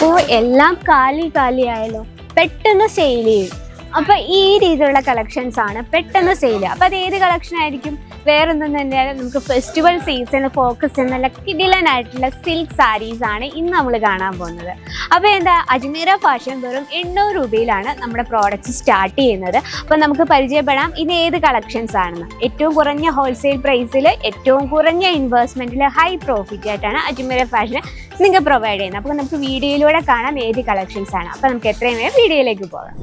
അപ്പോൾ എല്ലാം കാലി കാലിയായല്ലോ. പെട്ടെന്ന് സെയിൽ ചെയ്യും. അപ്പൊ ഈ രീതിയിലുള്ള കളക്ഷൻസ് ആണ് പെട്ടെന്ന് സെയിൽ അപ്പൊ അത് ഏത് കളക്ഷൻ ആയിരിക്കും? വേറൊന്നും തന്നെയാണ് നമുക്ക് ഫെസ്റ്റിവൽ സീസൺ ഫോക്കസ് ചെയ്യുന്ന കിടിലൻ ആയിട്ടുള്ള സിൽക്ക് സാരീസ് ആണ് ഇന്ന് നമ്മൾ കാണാൻ പോകുന്നത്. അപ്പോൾ എന്താ അജ്മീര ഫാഷൻ വെറും എണ്ണൂറ് രൂപയിലാണ് നമ്മുടെ പ്രോഡക്റ്റ്സ് സ്റ്റാർട്ട് ചെയ്യുന്നത്. അപ്പോൾ നമുക്ക് പരിചയപ്പെടാം ഇത് ഏത് കളക്ഷൻസ് ആണെന്ന്. ഏറ്റവും കുറഞ്ഞ ഹോൾസെയിൽ പ്രൈസിൽ ഏറ്റവും കുറഞ്ഞ ഇൻവെസ്റ്റ്മെന്റിൽ ഹൈ പ്രോഫിറ്റ് ആയിട്ടാണ് അജ്മീര ഫാഷൻ നിങ്ങൾക്ക് പ്രൊവൈഡ് ചെയ്യുന്നത്. അപ്പോൾ നമുക്ക് വീഡിയോയിലൂടെ കാണാം ഏത് കളക്ഷൻസ് ആണ്. അപ്പോൾ നമുക്ക് എത്രയും വേഗം വീഡിയോയിലേക്ക് പോകാം.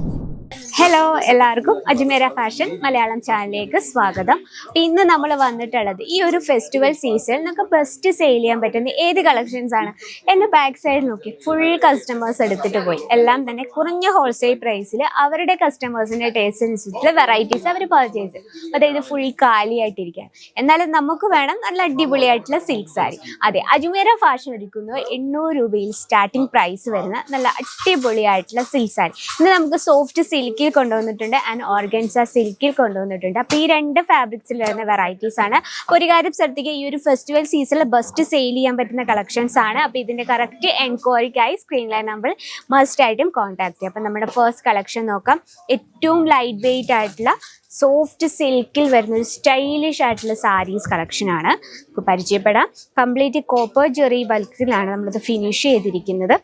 ഹലോ എല്ലാവർക്കും അജ്മേര ഫാഷൻ മലയാളം ചാനലിലേക്ക് സ്വാഗതം. ഇന്ന് നമ്മൾ വന്നിട്ടുള്ളത് ഈ ഒരു ഫെസ്റ്റിവൽ സീസണിൽ നമുക്ക് ബെസ്റ്റ് സെയിൽ ചെയ്യാൻ പറ്റുന്ന ഏത് കളക്ഷൻസ് ആണ്? എന്റെ ബാക്ക് സൈഡ് നോക്കി ഫുൾ കസ്റ്റമേഴ്സ് എടുത്തിട്ട് പോയി. എല്ലാം തന്നെ കുറഞ്ഞ ഹോൾസെയിൽ പ്രൈസിൽ അവരുടെ കസ്റ്റമേഴ്സിന്റെ ടേസ്റ്റ് അനുസരിച്ചുള്ള വെറൈറ്റീസ് അവർ പർച്ചേസ് ചെയ്യും. അതായത് ഫുൾ കാലിയായിട്ടിരിക്കുക എന്നാലും നമുക്ക് വേണം നല്ല അടിപൊളിയായിട്ടുള്ള സിൽക്ക് സാരി അതെ അജ്മേര ഫാഷൻ ഒരുക്കുന്നത് എണ്ണൂറ് രൂപയിൽ സ്റ്റാർട്ടിംഗ് പ്രൈസ് വരുന്ന നല്ല അടിപൊളിയായിട്ടുള്ള സിൽക്ക് സാരി ഇന്ന് നമുക്ക് സോഫ്റ്റ് കൊണ്ടുവന്നിട്ടുണ്ട് ആൻഡ് ഓർഗൻസ സിൽക്കിൽ കൊണ്ടുവന്നിട്ടുണ്ട്. അപ്പോൾ ഈ രണ്ട് ഫാബ്രിക്സിൽ വരുന്ന വെറൈറ്റീസ് ആണ്. ഒരു കാര്യം ശ്രദ്ധിക്കുക ഈ ഒരു ഫെസ്റ്റിവൽ സീസണിൽ ബെസ്റ്റ് സെയിൽ ചെയ്യാൻ പറ്റുന്ന കളക്ഷൻസ് ആണ്. അപ്പോൾ ഇതിന്റെ കറക്റ്റ് എൻക്വയറിക്കായി സ്ക്രീനിലെ നമ്മൾ മസ്റ്റ് ആയിട്ടും കോൺടാക്ട് ചെയ്യാം അപ്പോൾ നമ്മുടെ ഫസ്റ്റ് കളക്ഷൻ നോക്കാം. ഏറ്റവും ലൈറ്റ് വെയിറ്റ് ആയിട്ടുള്ള സോഫ്റ്റ് സിൽക്കിൽ വരുന്ന ഒരു സ്റ്റൈലിഷ് ആയിട്ടുള്ള സാരീസ് ആണ്. നമുക്ക് പരിചയപ്പെടാം. കംപ്ലീറ്റ് കോപ്പർ ജെറി ബൾക്കിലാണ് നമ്മളിത് ഫിനിഷ് ചെയ്തിരിക്കുന്നത്.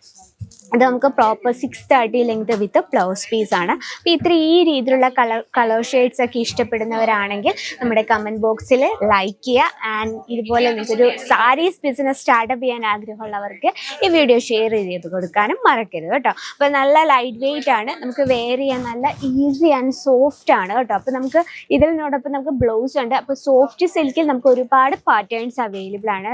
അത് നമുക്ക് proper six thirty length with blouse piece ആണ്. ഇത്ര ഈ രീതിയിലുള്ള കളർ കളർ ഷെയ്ഡ്സ് ഒക്കെ ഇഷ്ടപ്പെടുന്നവരാണെങ്കിൽ നമ്മുടെ കമന്റ് ബോക്സിൽ ലൈക്ക് ചെയ്യുക. ആൻഡ് ഇതുപോലെ നിങ്ങൾക്കൊരു സാരീസ് ബിസിനസ് സ്റ്റാർട്ടപ്പ് ചെയ്യാൻ ആഗ്രഹമുള്ളവർക്ക് ഈ വീഡിയോ ഷെയർ ചെയ്ത് കൊടുക്കാനും മറക്കരുത് കേട്ടോ. അപ്പോൾ നല്ല ലൈറ്റ് വെയിറ്റ് ആണ്. നമുക്ക് വെയർ ചെയ്യാൻ നല്ല ഈസി ആൻഡ് സോഫ്റ്റ് ആണ് കേട്ടോ. അപ്പോൾ നമുക്ക് ഇതിനോടൊപ്പം നമുക്ക് ബ്ലൗസ് ഉണ്ട്. അപ്പോൾ സോഫ്റ്റ് സിൽക്കിൽ നമുക്ക് ഒരുപാട് പാറ്റേൺസ് അവൈലബിൾ ആണ്.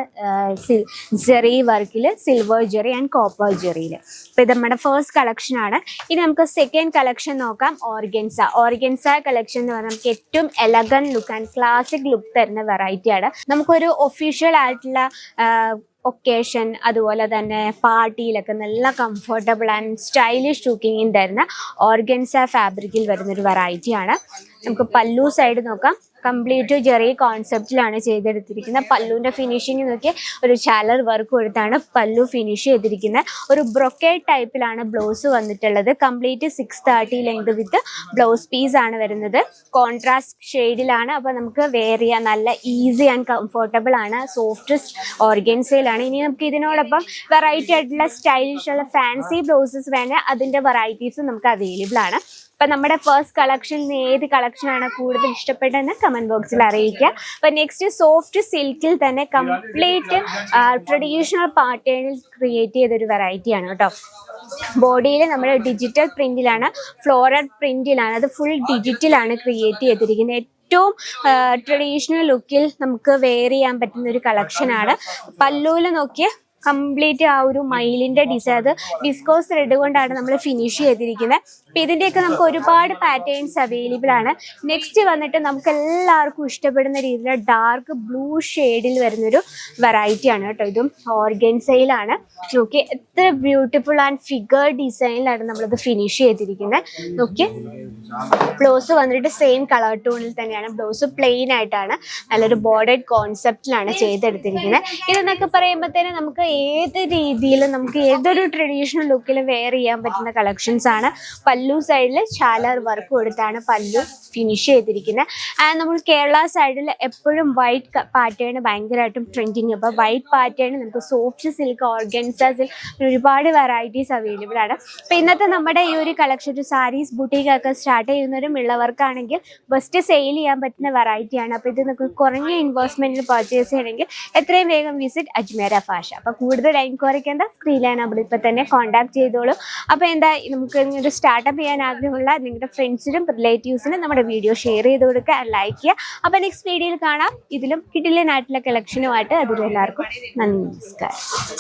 ജെറി വർക്കിൽ സിൽവർ ജെറി ആൻഡ് കോപ്പർ ജെറിയിൽ അപ്പോൾ ഇത് നമ്മുടെ ഫസ്റ്റ് കളക്ഷൻ ആണ്. ഇനി നമുക്ക് സെക്കൻഡ് കളക്ഷൻ നോക്കാം. ഓർഗൻസ. ഓർഗൻസ കളക്ഷൻ എന്ന് പറഞ്ഞാൽ നമുക്ക് ഏറ്റവും elegant look and classic look തരുന്ന വെറൈറ്റിയാണ് നമുക്കൊരു ഒഫീഷ്യൽ ആയിട്ടുള്ള ഒക്കേഷൻ അതുപോലെ തന്നെ പാർട്ടിയിലൊക്കെ നല്ല കംഫർട്ടബിൾ ആൻഡ് സ്റ്റൈലിഷ് ലുക്കിങ് തരുന്ന ഓർഗൻസ ഫാബ്രിക്കിൽ വരുന്നൊരു വെറൈറ്റിയാണ് നമുക്ക് പല്ലു സൈഡ് നോക്കാം. കംപ്ലീറ്റ് ജെറി കോൺസെപ്റ്റിലാണ് ചെയ്തെടുത്തിരിക്കുന്നത്. പല്ലുവിന്റെ ഫിനിഷിംഗ് നോക്കി ഒരു ചാലർ വർക്ക് കൊടുത്താണ് പല്ലു ഫിനിഷ് ചെയ്തിരിക്കുന്നത്. ഒരു ബ്രൊക്കേഡ് ടൈപ്പിലാണ് ബ്ലൗസ് വന്നിട്ടുള്ളത്. Complete six thirty length with blouse piece ആണ് വരുന്നത്. കോൺട്രാസ്റ്റ് ഷെയ്ഡിലാണ് അപ്പോൾ നമുക്ക് വെയർ ചെയ്യാൻ നല്ല ഈസി ആൻഡ് കംഫർട്ടബിൾ ആണ്. സോഫ്റ്റസ്റ്റ് ഓർഗൻസയിലാണ് ഇനി നമുക്ക് ഇതിനോടൊപ്പം വെറൈറ്റി ആയിട്ടുള്ള സ്റ്റൈലിഷ് ഉള്ള ഫാൻസി ബ്ലൗസസ് വേണേൽ അതിന്റെ വെറൈറ്റീസ് നമുക്ക് അവൈലബിൾ ആണ്. അപ്പം നമ്മുടെ ഫസ്റ്റ് കളക്ഷനിൽ ഏത് ആണ് കൂടുതൽ ഇഷ്ടപ്പെട്ടതെന്ന് കമന്റ് ബോക്സിൽ അറിയിക്കുക. അപ്പൊ നെക്സ്റ്റ് സോഫ്റ്റ് സിൽക്കിൽ തന്നെ കംപ്ലീറ്റ് ട്രഡീഷണൽ പാറ്റേണിൽ ക്രിയേറ്റ് ചെയ്തൊരു വെറൈറ്റി ആണ് കേട്ടോ. ബോഡിയിൽ നമ്മൾ ഡിജിറ്റൽ പ്രിന്റിലാണ് ഫ്ലോറൽ പ്രിന്റിലാണ് അത് ഫുൾ ഡിജിറ്റലാണ് ക്രിയേറ്റ് ചെയ്തിരിക്കുന്നത്. ഏറ്റവും ട്രഡീഷണൽ ലുക്കിൽ നമുക്ക് വെയർ ചെയ്യാൻ പറ്റുന്ന ഒരു കളക്ഷനാണ് പല്ലുവിൽ നോക്കിയ കംപ്ലീറ്റ് ആ ഒരു മൈലിന്റെ ഡിസൈൻ അത് ഡിസ്കോസ് ത്രെഡ് കൊണ്ടാണ് നമ്മൾ ഫിനിഷ് ചെയ്തിരിക്കുന്നത് അപ്പം ഇതിന്റെയൊക്കെ നമുക്ക് ഒരുപാട് പാറ്റേൺസ് അവൈലബിൾ ആണ്. നെക്സ്റ്റ് വന്നിട്ട് നമുക്ക് എല്ലാവർക്കും ഇഷ്ടപ്പെടുന്ന രീതിയിൽ ഡാർക്ക് ബ്ലൂ ഷെയ്ഡിൽ വരുന്നൊരു വെറൈറ്റി ആണ് കേട്ടോ ഇതും. ഓർഗൻസയിലാണ് നോക്കി എത്ര ബ്യൂട്ടിഫുൾ ആൻഡ് ഫിഗർ ഡിസൈനിലാണ് നമ്മളിത് ഫിനിഷ് ചെയ്തിരിക്കുന്നത് നോക്കി ബ്ലൗസ് വന്നിട്ട് സെയിം കളർ ടൂണിൽ തന്നെയാണ്. ബ്ലൗസ് പ്ലെയിൻ ആയിട്ടാണ് നല്ലൊരു ബോർഡഡ് കോൺസെപ്റ്റിലാണ് ചെയ്തെടുത്തിരിക്കുന്നത് ഇതെന്നൊക്കെ പറയുമ്പോഴത്തേനും നമുക്ക് ഏത് രീതിയിലും നമുക്ക് ഏതൊരു ട്രഡീഷണൽ ലുക്കിൽ വെയർ ചെയ്യാൻ പറ്റുന്ന കളക്ഷൻസ് ആണ്. പല്ലു സൈഡിൽ ചാലർ വർക്ക് കൊടുത്താണ് പല്ലു ഫിനിഷ് ചെയ്തിരിക്കുന്നത് ആൻഡ് നമ്മൾ കേരള സൈഡിൽ എപ്പോഴും വൈറ്റ് പാറ്റേൺ ഭയങ്കരമായിട്ടും ട്രെൻഡിങ് അപ്പോൾ വൈറ്റ് പാറ്റേൺ നമുക്ക് സോഫ്റ്റ് സിൽക്ക് ഓർഗൻസ ഒരുപാട് വെറൈറ്റീസ് അവൈലബിൾ ആണ്. അപ്പോൾ ഇന്നത്തെ നമ്മുടെ ഈ ഒരു കളക്ഷൻ ഒരു സാരീസ് ബുട്ടീക്കൊക്കെ സ്റ്റാർട്ട് ചെയ്യുന്നവരും ഉള്ളവർക്കാണെങ്കിൽ ബെസ്റ്റ് സെയിൽ ചെയ്യാൻ പറ്റുന്ന വെറൈറ്റിയാണ് അപ്പോൾ ഇത് നമുക്ക് കുറഞ്ഞ ഇൻവെസ്റ്റ്മെന്റിൽ പർച്ചേസ് ചെയ്യണമെങ്കിൽ എത്രയും വേഗം വിസിറ്റ് അജ്മേര ഫാഷ. അപ്പോൾ കൂടുതൽ എൻക്വയറിക്ക് എന്താ സ്ക്രീൻ ലൈൻ ഇപ്പം തന്നെ കോൺടാക്ട് ചെയ്തോളൂ. അപ്പോൾ എന്താ നമുക്ക് ഒരു സ്റ്റാർട്ടപ്പ് ചെയ്യാൻ ആഗ്രഹമുള്ള നിങ്ങളുടെ ഫ്രണ്ട്സിനും റിലേറ്റീവ്സിനും നമ്മുടെ വീഡിയോ ഷെയർ ചെയ്ത് കൊടുക്കുക ലൈക്ക് ചെയ്യുക. അപ്പോൾ നെക്സ്റ്റ് വീഡിയോയിൽ കാണാം. ഇതിലും കിട്ടില്ല നാട്ടിലെ കളക്ഷനുമായിട്ട് അതിലും എല്ലാവർക്കും നന്ദി നമസ്കാരം.